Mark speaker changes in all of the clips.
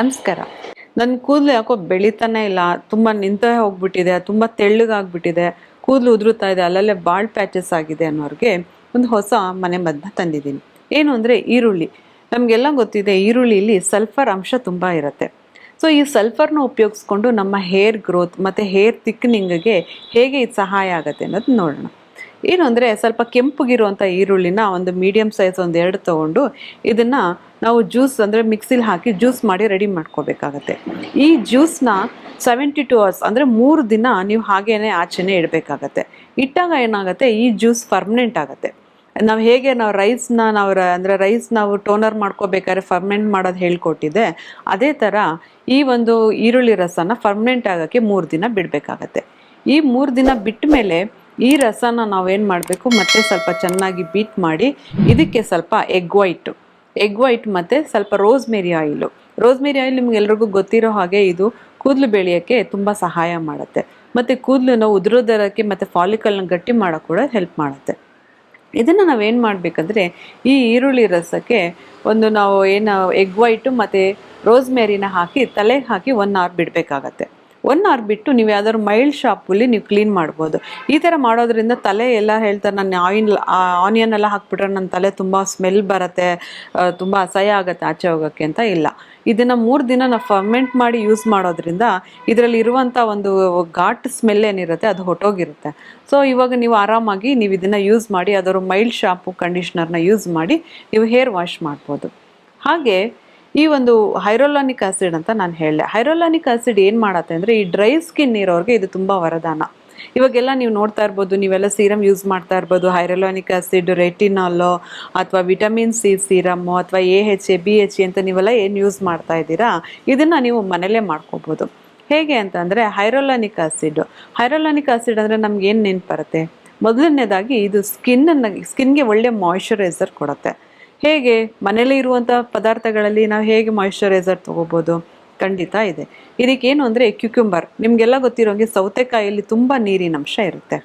Speaker 1: ನಮಸ್ಕಾರ. ನನ್ನ ಕೂದಲು ಯಾಕೋ ಬೆಳಿತಾನೆ ಇಲ್ಲ, ತುಂಬ ನಿಂತೇ ಹೋಗ್ಬಿಟ್ಟಿದೆ, ತುಂಬ ತೆಳ್ಳಗಾಗ್ಬಿಟ್ಟಿದೆ, ಕೂದಲು ಉದುರುತ್ತಾ ಇದೆ, ಅಲ್ಲಲ್ಲೇ ಬಾಳ್ ಪ್ಯಾಚಸ್ ಆಗಿದೆ ಅನ್ನೋರಿಗೆ ಒಂದು ಹೊಸ ಮನೆ ಮದ್ದನ್ನ ತಂದಿದ್ದೀನಿ. ಏನು ಅಂದರೆ ಈರುಳ್ಳಿ. ನಮಗೆಲ್ಲ ಗೊತ್ತಿದೆ ಈರುಳ್ಳಿಲಿ ಸಲ್ಫರ್ ಅಂಶ ತುಂಬ ಇರುತ್ತೆ. ಸೊ ಈ ಸಲ್ಫರ್ನ ಉಪಯೋಗಿಸ್ಕೊಂಡು ನಮ್ಮ ಹೇರ್ ಗ್ರೋತ್ ಮತ್ತು ಹೇರ್ ಥಿಕ್ನಿಂಗ್ಗೆ ಹೇಗೆ ಇದು ಸಹಾಯ ಆಗುತ್ತೆ ಅನ್ನೋದು ನೋಡೋಣ. ಏನು ಅಂದರೆ ಸ್ವಲ್ಪ ಕೆಂಪಗಿರುವಂಥ ಈರುಳ್ಳಿನ ಒಂದು ಮೀಡಿಯಮ್ ಸೈಜ್ ಒಂದು ಎರಡು ತೊಗೊಂಡು ಇದನ್ನು ನಾವು ಜ್ಯೂಸ್ ಅಂದರೆ ಮಿಕ್ಸಿಲಿ ಹಾಕಿ ಜ್ಯೂಸ್ ಮಾಡಿ ರೆಡಿ ಮಾಡ್ಕೋಬೇಕಾಗತ್ತೆ. ಈ ಜ್ಯೂಸ್ನ ಸೆವೆಂಟಿ ಟು ಅವರ್ಸ್ ಅಂದರೆ ಮೂರು ದಿನ ನೀವು ಹಾಗೇ ಆಚೆನೇ ಇಡಬೇಕಾಗತ್ತೆ. ಇಟ್ಟಾಗ ಏನಾಗುತ್ತೆ, ಈ ಜ್ಯೂಸ್ ಪರ್ಮನೆಂಟ್ ಆಗುತ್ತೆ. ನಾವು ಹೇಗೆ ನಾವು ರೈಸ್ನ ನಾವು ಅಂದರೆ ರೈಸ್ ನಾವು ಟೋನರ್ ಮಾಡ್ಕೋಬೇಕಾದ್ರೆ ಫರ್ಮೆಂಟ್ ಮಾಡೋದು ಹೇಳ್ಕೊಟ್ಟಿದೆ, ಅದೇ ಥರ ಈ ಒಂದು ಈರುಳ್ಳಿ ರಸನ ಫರ್ಮನೆಂಟ್ ಆಗೋಕ್ಕೆ ಮೂರು ದಿನ ಬಿಡಬೇಕಾಗತ್ತೆ. ಈ ಮೂರು ದಿನ ಬಿಟ್ಟ ಮೇಲೆ ಈ ರಸನ ನಾವೇನು ಮಾಡಬೇಕು? ಮತ್ತೆ ಸ್ವಲ್ಪ ಚೆನ್ನಾಗಿ ಬೀಟ್ ಮಾಡಿ, ಇದಕ್ಕೆ ಸ್ವಲ್ಪ ಎಗ್ ವೈಟು ಎಗ್ ವೈಟ್ ಮತ್ತು ಸ್ವಲ್ಪ ರೋಸ್ಮೇರಿ ಆಯಿಲು ರೋಸ್ಮೇರಿ ಆಯಿಲ್ ನಿಮ್ಗೆಲ್ರಿಗೂ ಗೊತ್ತಿರೋ ಹಾಗೆ ಇದು ಕೂದಲು ಬೆಳೆಯೋಕ್ಕೆ ತುಂಬ ಸಹಾಯ ಮಾಡುತ್ತೆ. ಮತ್ತು ಕೂದಲನ್ನು ಉದುರೋದರಕ್ಕೆ ಮತ್ತು ಫಾಲಿಕಲ್ನ ಗಟ್ಟಿ ಮಾಡೋಕ್ಕೆ ಕೂಡ ಹೆಲ್ಪ್ ಮಾಡುತ್ತೆ. ಇದನ್ನು ನಾವೇನು ಮಾಡಬೇಕಂದ್ರೆ, ಈ ಈರುಳ್ಳಿ ರಸಕ್ಕೆ ಒಂದು ನಾವು ಏನು ಎಗ್ ವೈಟು ಮತ್ತು ರೋಸ್ಮೇರಿನ ಹಾಕಿ, ತಲೆಗೆ ಹಾಕಿ ಒನ್ ಅವರ್ ಬಿಡಬೇಕಾಗತ್ತೆ. ಒನ್ ಅವರ್ ಬಿಟ್ಟು ನೀವು ಯಾವ್ದಾದ್ರು ಮೈಲ್ಡ್ ಶಾಪಲ್ಲಿ ನೀವು ಕ್ಲೀನ್ ಮಾಡ್ಬೋದು. ಈ ಥರ ಮಾಡೋದ್ರಿಂದ ತಲೆ ಎಲ್ಲ ಹೇಳ್ತಾರೆ, ನಾನು ಆಯಿನ್ ಆನಿಯನ್ ಎಲ್ಲ ಹಾಕ್ಬಿಟ್ರೆ ನನ್ನ ತಲೆ ತುಂಬ ಸ್ಮೆಲ್ ಬರುತ್ತೆ ತುಂಬ ಅಸಹ್ಯ ಆಗುತ್ತೆ ಆಚೆ ಹೋಗೋಕ್ಕೆ ಅಂತ ಇಲ್ಲ. ಇದನ್ನು ಮೂರು ದಿನ ನಾವು ಫರ್ಮೆಂಟ್ ಮಾಡಿ ಯೂಸ್ ಮಾಡೋದ್ರಿಂದ ಇದರಲ್ಲಿ ಇರುವಂಥ ಒಂದು ಘಾಟ್ ಸ್ಮೆಲ್ ಏನಿರುತ್ತೆ ಅದು ಹೊಟ್ಟೋಗಿರುತ್ತೆ ಸೊ ಇವಾಗ ನೀವು ಆರಾಮಾಗಿ ನೀವು ಇದನ್ನು ಯೂಸ್ ಮಾಡಿ ಅದರ ಮೈಲ್ಡ್ ಶಾಪು ಕಂಡೀಷ್ನರ್ನ ಯೂಸ್ ಮಾಡಿ ನೀವು ಹೇರ್ ವಾಶ್ ಮಾಡ್ಬೋದು. ಹಾಗೆ ಈ ಒಂದು ಹೈರೋಲಾನಿಕ್ ಆಸಿಡ್ ಅಂತ ನಾನು ಹೇಳಿದೆ. ಹೈರೋಲಾನಿಕ್ ಆಸಿಡ್ ಏನು ಮಾಡತ್ತೆ ಅಂದರೆ ಈ ಡ್ರೈ ಸ್ಕಿನ್ ಇರೋರಿಗೆ ಇದು ತುಂಬ ವರದಾನ. ಇವಾಗೆಲ್ಲ ನೀವು ನೋಡ್ತಾ ಇರ್ಬೋದು, ನೀವೆಲ್ಲ ಸೀರಮ್ ಯೂಸ್ ಮಾಡ್ತಾ ಇರ್ಬೋದು, ಹೈರೋಲಾನಿಕ್ ಆಸಿಡ್ ರೆಟಿನಾಲು ಅಥವಾ ವಿಟಮಿನ್ ಸಿ ಸೀರಮ್ಮು ಅಥವಾ A H A, B H ಅಂತ ನೀವೆಲ್ಲ ಏನು ಯೂಸ್ ಮಾಡ್ತಾ ಇದ್ದೀರಾ, ಇದನ್ನು ನೀವು ಮನೇಲೇ ಮಾಡ್ಕೋಬೋದು. ಹೇಗೆ ಅಂತಂದರೆ ಹೈರೋಲಾನಿಕ್ ಆಸಿಡ್. ಹೈರೋಲಾನಿಕ್ ಆಸಿಡ್ ಅಂದರೆ ನಮ್ಗೆ ಏನು ನೆನ್ಪು ಬರುತ್ತೆ? ಮೊದಲನೇದಾಗಿ ಇದು ಸ್ಕಿನ್ನನ್ನು, ಸ್ಕಿನ್ಗೆ ಒಳ್ಳೆ ಮಾಯ್ಶ್ಚರೈಸರ್ ಕೊಡುತ್ತೆ. ಹೇಗೆ ಮನೇಲಿ ಇರುವಂಥ ಪದಾರ್ಥಗಳಲ್ಲಿ ನಾವು ಹೇಗೆ ಮಾಯಿಶ್ಚರೈಸರ್ ತೊಗೋಬೋದು? ಖಂಡಿತ ಇದೆ. ಇದಕ್ಕೇನು ಅಂದರೆ ಕ್ಯುಕ್ಯುಂಬರ್ ನಿಮಗೆಲ್ಲ ಗೊತ್ತಿರೋಂಗೆ ಸೌತೆಕಾಯಿಯಲ್ಲಿ ತುಂಬ ನೀರಿನ ಅಂಶ ಇರುತ್ತೆ.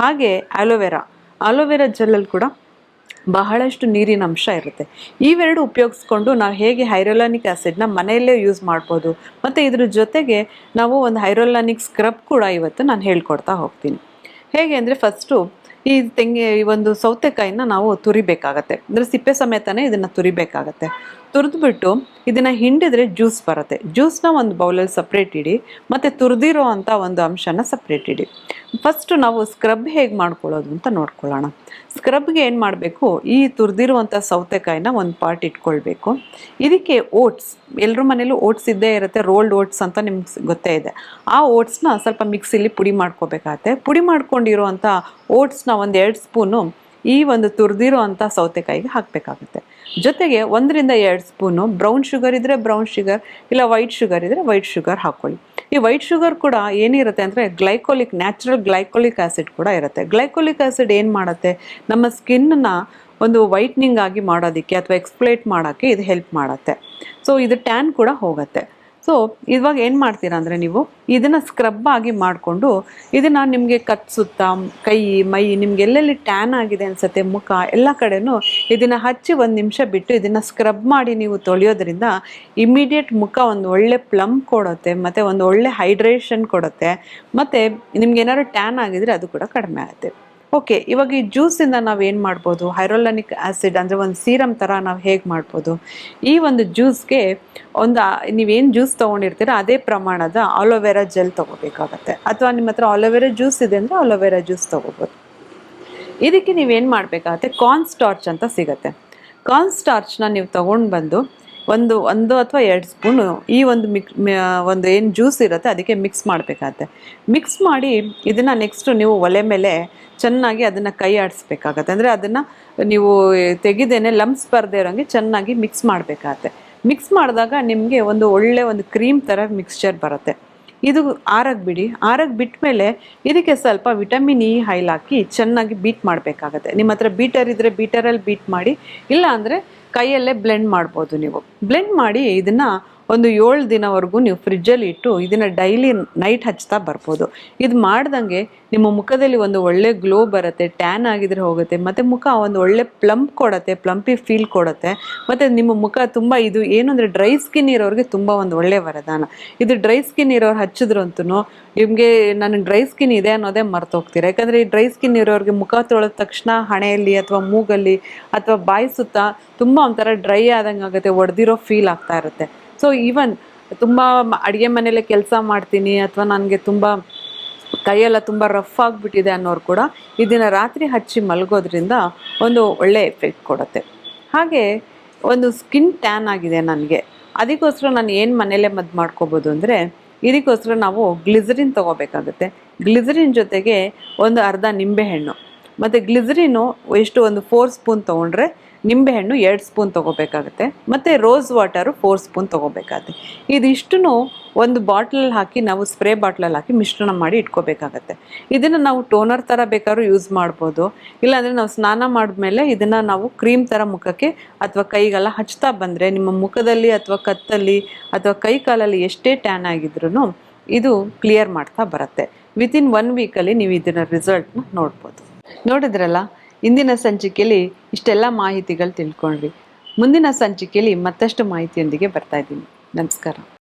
Speaker 1: ಹಾಗೆ ಆಲೋವೆರಾ ಆಲೋವೆರಾ ಜೆಲ್ಲಲ್ಲಿ ಕೂಡ ಬಹಳಷ್ಟು ನೀರಿನ ಅಂಶ ಇರುತ್ತೆ. ಇವೆರಡು ಉಪಯೋಗಿಸ್ಕೊಂಡು ನಾವು ಹೇಗೆ ಹೈರೋಲಾನಿಕ್ ಆ್ಯಸಿಡ್ನ ಮನೆಯಲ್ಲೇ ಯೂಸ್ ಮಾಡ್ಬೋದು. ಮತ್ತು ಇದ್ರ ಜೊತೆಗೆ ನಾವು ಒಂದು ಹೈರೋಲಾನಿಕ್ ಸ್ಕ್ರಬ್ ಕೂಡ ಇವತ್ತು ನಾನು ಹೇಳ್ಕೊಡ್ತಾ ಹೋಗ್ತೀನಿ. ಹೇಗೆ ಅಂದರೆ ಫಸ್ಟು ಈ ತೆಂಗಿ ಈ ಒಂದು ಸೌತೆಕಾಯಿನ ನಾವು ತುರಿಬೇಕಾಗತ್ತೆ. ಅಂದರೆ ಸಿಪ್ಪೆ ಸಮೇತನೇ ಇದನ್ನು ತುರಿಬೇಕಾಗತ್ತೆ. ತುರಿದ್ಬಿಟ್ಟು ಇದನ್ನು ಹಿಂಡಿದ್ರೆ ಜ್ಯೂಸ್ ಬರುತ್ತೆ. ಜ್ಯೂಸ್ನ ಒಂದು ಬೌಲಲ್ಲಿ ಸಪ್ರೇಟ್ ಇಡಿ, ಮತ್ತು ತುರಿದಿರೋ ಅಂಥ ಒಂದು ಅಂಶನ ಸಪ್ರೇಟ್ ಇಡಿ. ಫಸ್ಟು ನಾವು ಸ್ಕ್ರಬ್ ಹೇಗೆ ಮಾಡ್ಕೊಳ್ಳೋದು ಅಂತ ನೋಡ್ಕೊಳ್ಳೋಣ. ಸ್ಕ್ರಬ್ಗೆ ಏನು ಮಾಡಬೇಕು? ಈ ತುರಿದಿರುವಂಥ ಸೌತೆಕಾಯಿನ ಒಂದು ಪಾರ್ಟ್ ಇಟ್ಕೊಳ್ಬೇಕು. ಇದಕ್ಕೆ ಓಟ್ಸ್ ಎಲ್ಲರ ಮನೇಲೂ ಓಟ್ಸ್ ಇದ್ದೇ ಇರುತ್ತೆ ರೋಲ್ಡ್ ಓಟ್ಸ್ ಅಂತ ನಿಮ್ಗೆ ಗೊತ್ತೇ ಇದೆ. ಆ ಓಟ್ಸ್ನ ಸ್ವಲ್ಪ ಮಿಕ್ಸಿಲಿ ಪುಡಿ ಮಾಡ್ಕೋಬೇಕಾಗತ್ತೆ. ಪುಡಿ ಮಾಡ್ಕೊಂಡಿರುವಂಥ ಓಟ್ಸ್ನ ಒಂದು ಎರಡು ಸ್ಪೂನು ಈ ಒಂದು ತುರಿದಿರೋ ಅಂಥ ಸೌತೆಕಾಯಿಗೆ ಹಾಕಬೇಕಾಗುತ್ತೆ. ಜೊತೆಗೆ ಒಂದರಿಂದ ಎರಡು ಸ್ಪೂನು ಬ್ರೌನ್ ಶುಗರ್ ಇದ್ದರೆ ಬ್ರೌನ್ ಶುಗರ್, ಇಲ್ಲ ವೈಟ್ ಶುಗರ್ ಇದ್ದರೆ ವೈಟ್ ಶುಗರ್ ಹಾಕ್ಕೊಳ್ಳಿ ಈ ವೈಟ್ ಶುಗರ್ ಕೂಡ ಏನಿರುತ್ತೆ ಅಂದರೆ ಗ್ಲೈಕೋಲಿಕ್, ನ್ಯಾಚುರಲ್ ಗ್ಲೈಕೋಲಿಕ್ ಆ್ಯಸಿಡ್ ಕೂಡ ಇರುತ್ತೆ. ಗ್ಲೈಕೋಲಿಕ್ ಆ್ಯಸಿಡ್ ಏನು ಮಾಡುತ್ತೆ? ನಮ್ಮ ಸ್ಕಿನ್ನ ಒಂದು ವೈಟ್ನಿಂಗ್ ಆಗಿ ಮಾಡೋದಕ್ಕೆ ಅಥವಾ ಎಕ್ಸ್ಪ್ಲೇಟ್ ಮಾಡೋಕ್ಕೆ ಇದು ಹೆಲ್ಪ್ ಮಾಡುತ್ತೆ. ಸೊ, ಇದು ಟ್ಯಾನ್ ಕೂಡ ಹೋಗುತ್ತೆ. ಸೊ ಇವಾಗ ಏನು ಮಾಡ್ತೀರಾ ಅಂದರೆ ನೀವು ಇದನ್ನು ಸ್ಕ್ರಬ್ ಆಗಿ ಮಾಡಿಕೊಂಡು ಇದನ್ನು ನಿಮಗೆ ಕತ್ಸುತ್ತ ಕೈ, ಮೈ ನಿಮ್ಗೆ ಎಲ್ಲೆಲ್ಲಿ ಟ್ಯಾನ್ ಆಗಿದೆ ಅನ್ಸುತ್ತೆ, ಮುಖ ಎಲ್ಲ ಕಡೆನೂ ಇದನ್ನು ಹಚ್ಚಿ ಒಂದು ನಿಮಿಷ ಬಿಟ್ಟು ಇದನ್ನು ಸ್ಕ್ರಬ್ ಮಾಡಿ ನೀವು ತೊಳೆಯೋದ್ರಿಂದ ಇಮಿಡಿಯೇಟ್ ಮುಖ ಒಂದು ಒಳ್ಳೆ ಪ್ಲಮ್ ಕೊಡುತ್ತೆ, ಮತ್ತು ಒಂದು ಒಳ್ಳೆ ಹೈಡ್ರೇಷನ್ ಕೊಡುತ್ತೆ, ಮತ್ತು ನಿಮ್ಗೆ ಏನಾದ್ರು ಟ್ಯಾನ್ ಆಗಿದ್ರೆ ಅದು ಕೂಡ ಕಡಿಮೆ ಆಗುತ್ತೆ. ಓಕೆ ಇವಾಗ ಈ ಜ್ಯೂಸಿಂದ ನಾವು ಏನು ಮಾಡ್ಬೋದು? ಹೈರೋಲಾನಿಕ್ ಆ್ಯಸಿಡ್ ಅಂದರೆ ಒಂದು ಸೀರಮ್ ಥರ ನಾವು ಹೇಗೆ ಮಾಡ್ಬೋದು? ಈ ಒಂದು ಜ್ಯೂಸ್ಗೆ ಒಂದು ನೀವೇನು ಜ್ಯೂಸ್ ತೊಗೊಂಡಿರ್ತೀರ ಅದೇ ಪ್ರಮಾಣದ ಆಲೋವೆರಾ ಜೆಲ್ ತೊಗೋಬೇಕಾಗತ್ತೆ. ಅಥವಾ ನಿಮ್ಮ ಹತ್ರ ಆಲೋವೆರಾ ಜ್ಯೂಸ್ ಇದೆ ಅಂದರೆ ಆಲೋವೆರಾ ಜ್ಯೂಸ್ ತೊಗೋಬೋದು. ಇದಕ್ಕೆ ನೀವೇನು ಮಾಡಬೇಕಾಗತ್ತೆ? ಕಾರ್ನ್ ಸ್ಟಾರ್ಚ್ ಅಂತ ಸಿಗತ್ತೆ. ಕಾರ್ನ್ ಸ್ಟಾರ್ಚ್ನ ನೀವು ತೊಗೊಂಡು ಬಂದು ಒಂದು ಒಂದು ಅಥವಾ ಎರಡು ಸ್ಪೂನು ಈ ಒಂದು ಮಿಕ್ ಒಂದು ಏನು ಜ್ಯೂಸ್ ಇರುತ್ತೆ ಅದಕ್ಕೆ ಮಿಕ್ಸ್ ಮಾಡಬೇಕಾಗತ್ತೆ. ಮಿಕ್ಸ್ ಮಾಡಿ ಇದನ್ನು ನೆಕ್ಸ್ಟು ನೀವು ಒಲೆ ಮೇಲೆ ಚೆನ್ನಾಗಿ ಅದನ್ನು ಕೈ ಆಡಿಸ್ಬೇಕಾಗತ್ತೆ. ಅಂದರೆ ಅದನ್ನು ನೀವು ತೆಗೆದೇನೆ ಲಮ್ಸ್ ಬರದೇ ಇರೋಂಗೆ ಚೆನ್ನಾಗಿ ಮಿಕ್ಸ್ ಮಾಡಬೇಕಾಗತ್ತೆ. ಮಿಕ್ಸ್ ಮಾಡಿದಾಗ ನಿಮಗೆ ಒಂದು ಒಳ್ಳೆ ಒಂದು ಕ್ರೀಮ್ ಥರ ಮಿಕ್ಸ್ಚರ್ ಬರುತ್ತೆ. ಇದು ಆರಕ್ಕೆ ಬಿಡಿ. ಆರಕ್ಕೆ ಬಿಟ್ಟ ಇದಕ್ಕೆ ಸ್ವಲ್ಪ ವಿಟಮಿನ್ ಇ ಹೈಲ್ ಹಾಕಿ ಚೆನ್ನಾಗಿ ಬೀಟ್ ಮಾಡಬೇಕಾಗತ್ತೆ. ನಿಮ್ಮ ಹತ್ರ ಬೀಟರ್ ಇದ್ದರೆ ಬೀಟರಲ್ಲಿ ಬೀಟ್ ಮಾಡಿ ಇಲ್ಲ ಅಂದರೆ ಕೈಯಲ್ಲೇ ಬ್ಲೆಂಡ್ ಮಾಡ್ಬೋದು ನೀವು. ಬ್ಲೆಂಡ್ ಮಾಡಿ ಇದನ್ನು ಒಂದು ಏಳು ದಿನವರೆಗೂ ನೀವು ಫ್ರಿಜ್ಜಲ್ಲಿ ಇಟ್ಟು ಇದನ್ನು ಡೈಲಿ ನೈಟ್ ಹಚ್ತಾ ಬರ್ಬೋದು. ಇದು ಮಾಡ್ದಂಗೆ ನಿಮ್ಮ ಮುಖದಲ್ಲಿ ಒಂದು ಒಳ್ಳೆ ಗ್ಲೋ ಬರುತ್ತೆ ಟ್ಯಾನ್ ಆಗಿದ್ರೆ ಹೋಗುತ್ತೆ, ಮತ್ತು ಮುಖ ಒಂದು ಒಳ್ಳೆ ಪ್ಲಂಪ್ ಕೊಡುತ್ತೆ ಪ್ಲಂಪಿ ಫೀಲ್ ಕೊಡುತ್ತೆ, ಮತ್ತು ನಿಮ್ಮ ಮುಖ ತುಂಬ ಇದು ಏನು ಅಂದರೆ ಡ್ರೈ ಸ್ಕಿನ್ ಇರೋರಿಗೆ ತುಂಬ ಒಂದು ಒಳ್ಳೆ ವರದಾನ. ಇದು ಡ್ರೈ ಸ್ಕಿನ್ ಇರೋರು ಹಚ್ಚಿದ್ರಂತೂ ನಿಮಗೆ ನನಗೆ ಡ್ರೈ ಸ್ಕಿನ್ ಇದೆ ಅನ್ನೋದೇ ಮರ್ತೋಗ್ತೀರಾ? ಯಾಕಂದರೆ ಈ ಡ್ರೈ ಸ್ಕಿನ್ ಇರೋರಿಗೆ ಮುಖ ತೊಳೆದ ತಕ್ಷಣ ಹಣೆಯಲ್ಲಿ ಅಥವಾ ಮೂಗಲ್ಲಿ ಅಥವಾ ಬಾಯಿ ಸುತ್ತ ತುಂಬ ಒಂಥರ ಡ್ರೈ ಆದಂಗೆ ಆಗುತ್ತೆ ಒಡೆದಿರೋ ಫೀಲ್ ಆಗ್ತಾ ಇರುತ್ತೆ. ಸೊ ಈವನ್ ತುಂಬ ಅಡುಗೆ ಮನೇಲೆ ಕೆಲಸ ಮಾಡ್ತೀನಿ ಅಥವಾ ನನಗೆ ತುಂಬ ಕೈಯೆಲ್ಲ ತುಂಬ ರಫ್ ಆಗಿಬಿಟ್ಟಿದೆ ಅನ್ನೋರು ಕೂಡ ಇದನ್ನು ರಾತ್ರಿ ಹಚ್ಚಿ ಮಲಗೋದ್ರಿಂದ ಒಂದು ಒಳ್ಳೆ ಎಫೆಕ್ಟ್ ಕೊಡುತ್ತೆ. ಹಾಗೆ ಒಂದು ಸ್ಕಿನ್ ಟ್ಯಾನ್ ಆಗಿದೆ ನನಗೆ. ಅದಕ್ಕೋಸ್ಕರ ನಾನು ಏನು ಮನೇಲೇ ಮದ್ದು ಮಾಡ್ಕೋಬೋದು ಅಂದರೆ ಇದಕ್ಕೋಸ್ಕರ ನಾವು ಗ್ಲಿಸರಿನ್ ತೊಗೋಬೇಕಾಗುತ್ತೆ. ಗ್ಲಿಸರಿನ್ ಜೊತೆಗೆ ಒಂದು ಅರ್ಧ ನಿಂಬೆಹಣ್ಣು. ಮತ್ತು ಗ್ಲಿಸರಿನು ಎಷ್ಟು ಒಂದು ಫೋರ್ ಸ್ಪೂನ್ ತೊಗೊಂಡ್ರೆ ನಿಂಬೆಹಣ್ಣು ಎರಡು ಸ್ಪೂನ್ ತೊಗೋಬೇಕಾಗುತ್ತೆ, ಮತ್ತು ರೋಸ್ ವಾಟರು ಫೋರ್ ಸ್ಪೂನ್ ತೊಗೋಬೇಕಾಗುತ್ತೆ. ಇದಿಷ್ಟನ್ನು ಒಂದು ಬಾಟ್ಲಲ್ಲಿ ಹಾಕಿ, ನಾವು ಸ್ಪ್ರೇ ಬಾಟ್ಲಲ್ಲಿ ಹಾಕಿ ಮಿಶ್ರಣ ಮಾಡಿ ಇಟ್ಕೋಬೇಕಾಗತ್ತೆ. ಇದನ್ನು ನಾವು ಟೋನರ್ ಥರ ಬೇಕಾದ್ರೂ ಯೂಸ್ ಮಾಡ್ಬೋದು. ಇಲ್ಲಾಂದರೆ ನಾವು ಸ್ನಾನ ಮಾಡಿದ್ಮೇಲೆ ಇದನ್ನು ನಾವು ಕ್ರೀಮ್ ಥರ ಮುಖಕ್ಕೆ ಅಥವಾ ಕೈಗೆಲ್ಲ ಹಚ್ತಾ ಬಂದರೆ, ನಿಮ್ಮ ಮುಖದಲ್ಲಿ ಅಥವಾ ಕತ್ತಲ್ಲಿ ಅಥವಾ ಕೈ ಕಾಲಲ್ಲಿ ಎಷ್ಟೇ ಟ್ಯಾನ್ ಆಗಿದ್ರೂ ಇದು ಕ್ಲಿಯರ್ ಮಾಡ್ತಾ ಬರುತ್ತೆ. ವಿತಿನ್ ಒನ್ ವೀಕಲ್ಲಿ ನೀವು ಇದನ್ನ ರಿಸಲ್ಟ್ನ ನೋಡ್ಬೋದು. ನೋಡಿದ್ರಲ್ಲ ಇಂದಿನ ಸಂಚಿಕೆಯಲ್ಲಿ ಇಷ್ಟೆಲ್ಲ ಮಾಹಿತಿಗಳು ತಿಳ್ಕೊಂಡ್ರಿ ಮುಂದಿನ ಸಂಚಿಕೆಯಲ್ಲಿ ಮತ್ತಷ್ಟು ಮಾಹಿತಿಯೊಂದಿಗೆ ಬರ್ತಾ ಇದ್ದೀನಿ. ನಮಸ್ಕಾರ.